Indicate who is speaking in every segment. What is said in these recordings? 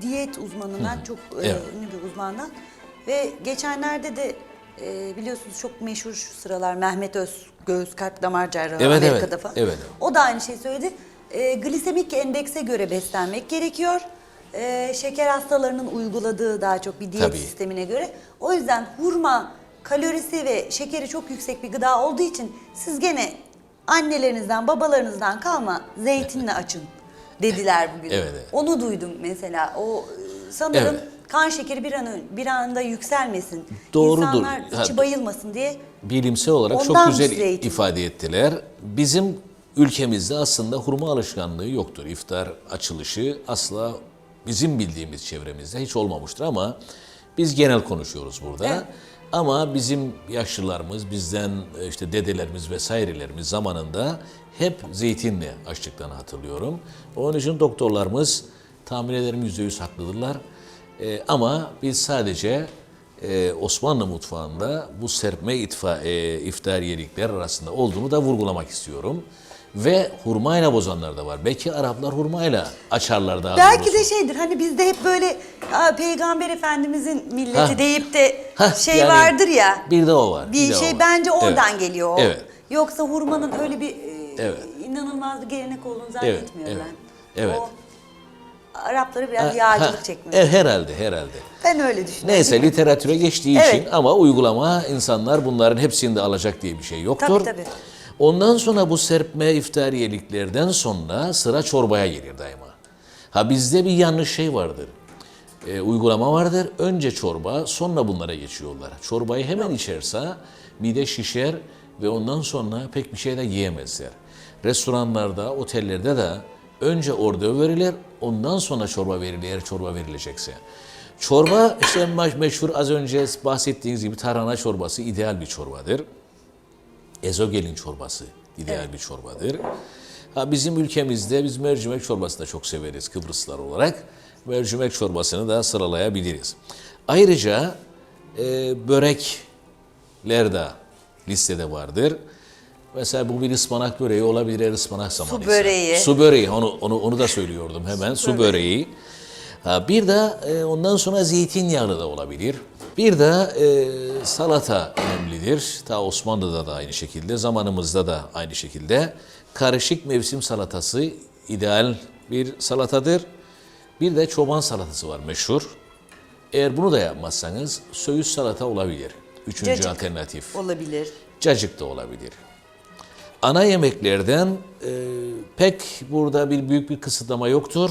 Speaker 1: diyet uzmanından çok e,
Speaker 2: Evet.
Speaker 1: ünlü bir uzmandan ve geçenlerde de e, biliyorsunuz çok meşhur şu sıralar Mehmet Öz göğüs kalp damar cerrahı
Speaker 2: Evet, evet.
Speaker 1: Amerika'da falan.
Speaker 2: Evet.
Speaker 1: O da aynı şeyi söyledi. E, glisemik endekse göre beslenmek gerekiyor. E, şeker hastalarının uyguladığı daha çok bir diyet
Speaker 2: Tabii.
Speaker 1: sistemine göre. O yüzden hurma kalorisi ve şekeri çok yüksek bir gıda olduğu için siz gene annelerinizden babalarınızdan kalma zeytinle açın dediler bugün.
Speaker 2: Evet, evet.
Speaker 1: Onu duydum mesela. O e, sanırım
Speaker 2: Evet.
Speaker 1: kan şekeri bir an bir anda yükselmesin.
Speaker 2: Doğrudur.
Speaker 1: İnsanlar
Speaker 2: Ha,
Speaker 1: içi bayılmasın diye.
Speaker 2: bilimsel olarak çok güzel ifade ettiler. Bizim ülkemizde aslında hurma alışkanlığı yoktur. İftar açılışı asla bizim bildiğimiz çevremizde hiç olmamıştır ama biz genel konuşuyoruz burada.
Speaker 1: Evet.
Speaker 2: Ama bizim yaşlılarımız, bizden e, işte dedelerimiz vesairelerimiz zamanında hep zeytinle açtıklarını hatırlıyorum. Onun için doktorlarımız tahmin ederim yüzde yüz haklıdırlar. E, ama biz sadece e, Osmanlı mutfağında bu serpme itfa, e, iftar yedikler arasında olduğunu da vurgulamak istiyorum. Ve hurmayla bozanlar da var. Belki Araplar hurmayla açarlar daha
Speaker 1: Belki de şeydir hani bizde hep böyle "Aa, Peygamber Efendimizin milleti
Speaker 2: Hah.
Speaker 1: deyip de
Speaker 2: Hah,
Speaker 1: şey
Speaker 2: yani
Speaker 1: vardır ya.
Speaker 2: Bir de o var.
Speaker 1: Bir
Speaker 2: de o
Speaker 1: şey
Speaker 2: var.
Speaker 1: bence oradan
Speaker 2: Evet.
Speaker 1: geliyor o.
Speaker 2: Evet.
Speaker 1: Yoksa hurmanın öyle bir e,
Speaker 2: Evet.
Speaker 1: inanılmaz bir gelenek olduğunu zannetmiyorum
Speaker 2: evet,
Speaker 1: ben.
Speaker 2: evet.
Speaker 1: O Arapları biraz yağcılık
Speaker 2: ha,
Speaker 1: çekmiş.
Speaker 2: e, herhalde, herhalde.
Speaker 1: Ben öyle düşünüyorum.
Speaker 2: Neyse literatüre geçtiği
Speaker 1: Evet.
Speaker 2: için ama uygulama insanlar bunların hepsini de alacak diye bir şey yoktur.
Speaker 1: Tabii, tabii.
Speaker 2: Ondan sonra bu serpme iftariyeliklerden sonra sıra çorbaya gelir daima. Ha bizde bir yanlış şey vardır. E, uygulama vardır. Önce çorba, sonra bunlara geçiyorlar. Çorbayı hemen içerse mide şişer ve ondan sonra pek bir şey de yiyemezler. Restoranlarda, otellerde de önce orada verilir, ondan sonra çorba verilir eğer çorba verilecekse. Çorba işte meş- meşhur az önce bahsettiğiniz gibi tarhana çorbası ideal bir çorbadır. Ezogelin çorbası ideal bir çorbadır. Ha, bizim ülkemizde biz mercimek çorbası da çok severiz Kıbrıslılar olarak. Mercimek çorbasını da sıralayabiliriz. Ayrıca e, börekler de listede vardır. Mesela bu bir ıspanak böreği olabilir eğer ıspanak zamanı ise.
Speaker 1: böreği.
Speaker 2: Su böreği. Onu, onu, onu da söylüyordum hemen. Su, böreği. Ha, bir de e, ondan sonra zeytinyağlı da olabilir. Bir de e, salata önemlidir. Ta Osmanlı'da da aynı şekilde, zamanımızda da aynı şekilde. Karışık mevsim salatası ideal bir salatadır. Bir de çoban salatası var meşhur. Eğer bunu da yapmazsanız söğüş salata olabilir. Üçüncü
Speaker 1: Cacık.
Speaker 2: alternatif.
Speaker 1: Olabilir.
Speaker 2: Cacık da olabilir. Ana yemeklerden e, pek burada bir büyük bir kısıtlama yoktur.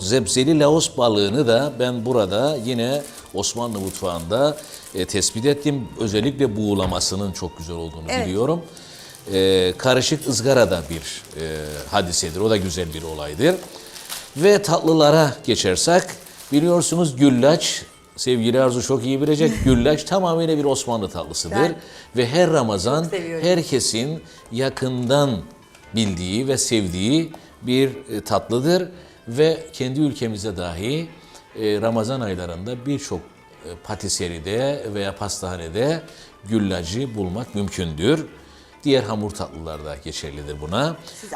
Speaker 2: Zebzeli Laos balığını da ben burada yine Osmanlı mutfağında e, tespit ettim. Özellikle buğulamasının çok güzel olduğunu
Speaker 1: Evet.
Speaker 2: biliyorum. E, karışık ızgarada bir e, hadisedir. O da güzel bir olaydır. Ve tatlılara geçersek biliyorsunuz güllaç sevgili Arzu çok iyi bilecek. Güllaç tamamıyla bir Osmanlı tatlısıdır.
Speaker 1: Ben
Speaker 2: Ve her Ramazan herkesin yakından bildiği ve sevdiği bir e, tatlıdır. Ve kendi ülkemizde dahi e, Ramazan aylarında birçok e, patiseride veya pastahanede güllacı bulmak mümkündür. Diğer hamur tatlılar da geçerlidir buna.
Speaker 1: Siz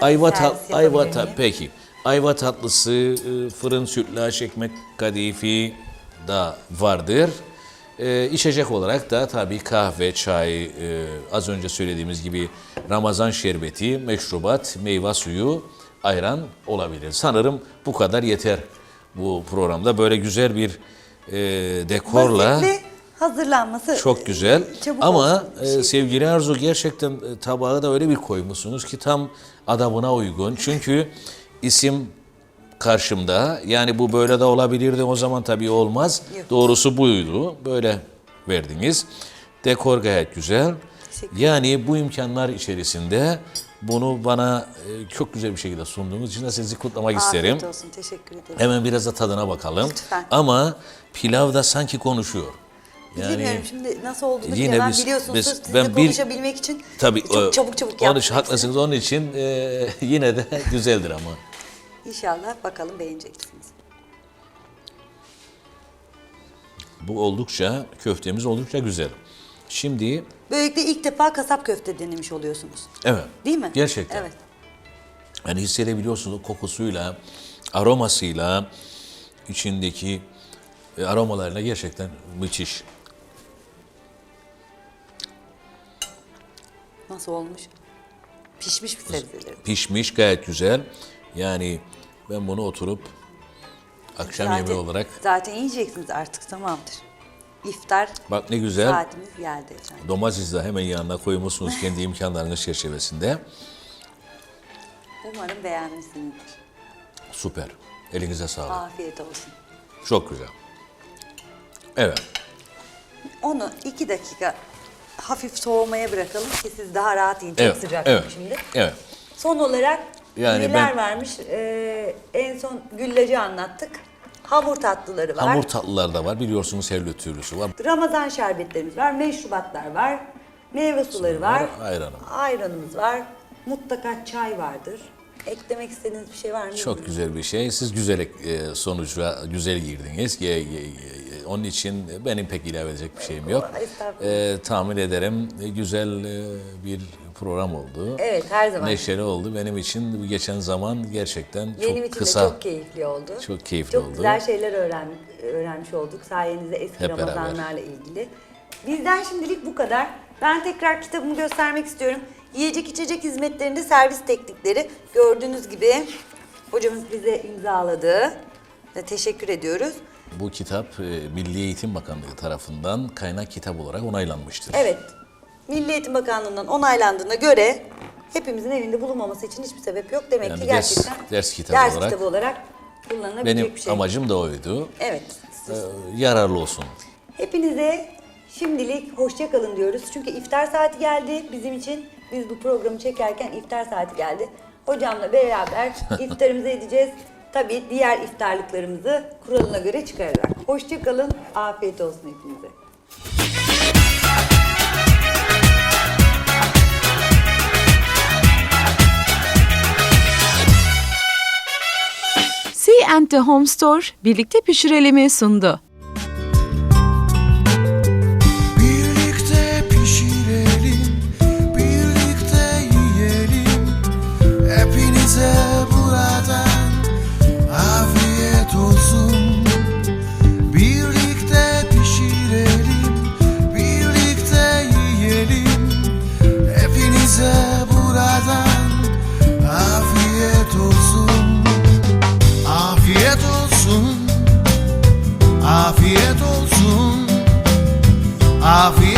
Speaker 2: ayva, tat, ayva
Speaker 1: yapabilir
Speaker 2: ta-
Speaker 1: miyim?
Speaker 2: peki. Ayva tatlısı, e, fırın sütlaç, ekmek kadifi da vardır. E, içecek olarak da tabii kahve, çay, e, az önce söylediğimiz gibi Ramazan şerbeti, meşrubat, meyve suyu, ayran olabilir. Sanırım bu kadar yeter bu programda. Böyle güzel bir e, dekorla.
Speaker 1: Basitli hazırlanması
Speaker 2: Çok güzel.
Speaker 1: çabuk
Speaker 2: Ama
Speaker 1: bir şey.
Speaker 2: e, sevgili Arzu gerçekten e, tabağı da öyle bir koymuşsunuz ki tam adabına uygun. Çünkü isim karşımda. Yani bu böyle de olabilirdi o zaman tabii olmaz.
Speaker 1: Yok.
Speaker 2: Doğrusu buydu. Böyle verdiniz. Dekor gayet güzel. Yani bu imkanlar içerisinde bunu bana e, çok güzel bir şekilde sunduğunuz için de sizi kutlamak isterim.
Speaker 1: Afiyet olsun. Teşekkür ederim.
Speaker 2: Hemen biraz da tadına bakalım.
Speaker 1: Lütfen.
Speaker 2: Ama pilav da sanki konuşuyor.
Speaker 1: Bilmiyorum şimdi nasıl olduğunu
Speaker 2: Yine biz-
Speaker 1: Biliyorsunuz
Speaker 2: biz- ben bir-
Speaker 1: konuşabilmek için
Speaker 2: Tabii
Speaker 1: çok
Speaker 2: e,
Speaker 1: çabuk çabuk
Speaker 2: Onun için haklısınız. Onun için e, yine de güzeldir ama.
Speaker 1: İnşallah bakalım beğeneceksiniz.
Speaker 2: Bu oldukça köftemiz oldukça güzel. Şimdi
Speaker 1: Böylelikle ilk defa kasap köfte denemiş oluyorsunuz.
Speaker 2: evet.
Speaker 1: Değil mi?
Speaker 2: Gerçekten.
Speaker 1: Evet.
Speaker 2: Yani hissedebiliyorsunuz o kokusuyla, aromasıyla, içindeki e, aromalarıyla gerçekten müthiş.
Speaker 1: Nasıl olmuş? Pişmiş bir sebzeleri.
Speaker 2: Pişmiş gayet güzel. Yani ben bunu oturup akşam yemeği olarak
Speaker 1: Zaten yiyeceksiniz artık tamamdır. İftar
Speaker 2: bak ne güzel
Speaker 1: saatimiz geldi efendim.
Speaker 2: domates de hemen yanına koymuşsunuz kendi imkanlarınız çerçevesinde.
Speaker 1: Umarım beğenmişsinizdir.
Speaker 2: Süper. Elinize sağlık.
Speaker 1: Afiyet olsun.
Speaker 2: Çok güzel. Evet.
Speaker 1: Onu iki dakika hafif soğumaya bırakalım ki siz daha rahat yiyin. Çok
Speaker 2: Evet.
Speaker 1: sıcak
Speaker 2: Evet.
Speaker 1: şimdi.
Speaker 2: Evet.
Speaker 1: Son olarak
Speaker 2: Yani
Speaker 1: neler
Speaker 2: ben-
Speaker 1: varmış? Ee, en son güllacı anlattık. Hamur tatlıları var.
Speaker 2: Hamur tatlılar da var. Biliyorsunuz her türlüsü var.
Speaker 1: Ramazan şerbetlerimiz var, meşrubatlar var, meyve suları var,
Speaker 2: var, ayranı.
Speaker 1: ayranımız var, mutlaka çay vardır. Eklemek istediğiniz bir şey var mı?
Speaker 2: Çok güzel bir şey. Siz güzel e, sonuca güzel girdiniz. Ye- ye- Onun için benim pek ilave edecek bir şeyim yok.
Speaker 1: Estağfurullah.
Speaker 2: E, tahmin ederim e, güzel e, bir program oldu.
Speaker 1: Evet, her zaman.
Speaker 2: Neşeli oldu. Benim için bu geçen zaman gerçekten
Speaker 1: Benim
Speaker 2: çok
Speaker 1: için
Speaker 2: kısa.
Speaker 1: de çok keyifli oldu.
Speaker 2: Çok keyifli
Speaker 1: çok
Speaker 2: oldu.
Speaker 1: güzel şeyler öğrendik, öğrenmiş olduk sayenizde eski
Speaker 2: Hep beraber.
Speaker 1: Ramazanlarla ilgili. Bizden şimdilik bu kadar. Ben tekrar kitabımı göstermek istiyorum. Yiyecek içecek hizmetlerinde servis teknikleri. Gördüğünüz gibi hocamız bize imzaladı. Teşekkür ediyoruz.
Speaker 2: Bu kitap e, Milli Eğitim Bakanlığı tarafından kaynak kitap olarak onaylanmıştır.
Speaker 1: Evet. Milli Eğitim Bakanlığı'ndan onaylandığına göre hepimizin elinde bulunmaması için hiçbir sebep yok. Demek
Speaker 2: Yani
Speaker 1: ki
Speaker 2: ders-
Speaker 1: gerçekten
Speaker 2: ders kitabı
Speaker 1: ders
Speaker 2: olarak-
Speaker 1: kitabı olarak kullanılabilecek
Speaker 2: Benim
Speaker 1: bir şey.
Speaker 2: amacım da oydu.
Speaker 1: Evet.
Speaker 2: E, yararlı olsun.
Speaker 1: Hepinize şimdilik hoşça kalın diyoruz. Çünkü iftar saati geldi bizim için. Biz bu programı çekerken iftar saati geldi. Hocamla beraber iftarımızı edeceğiz. Tabii diğer iftarlıklarımızı kuralına göre çıkararak. Hoşça kalın. Afiyet olsun hepinize.
Speaker 3: C and the Home Store birlikte pişirelim'i sundu.
Speaker 4: Afiyet olsun. Afiyet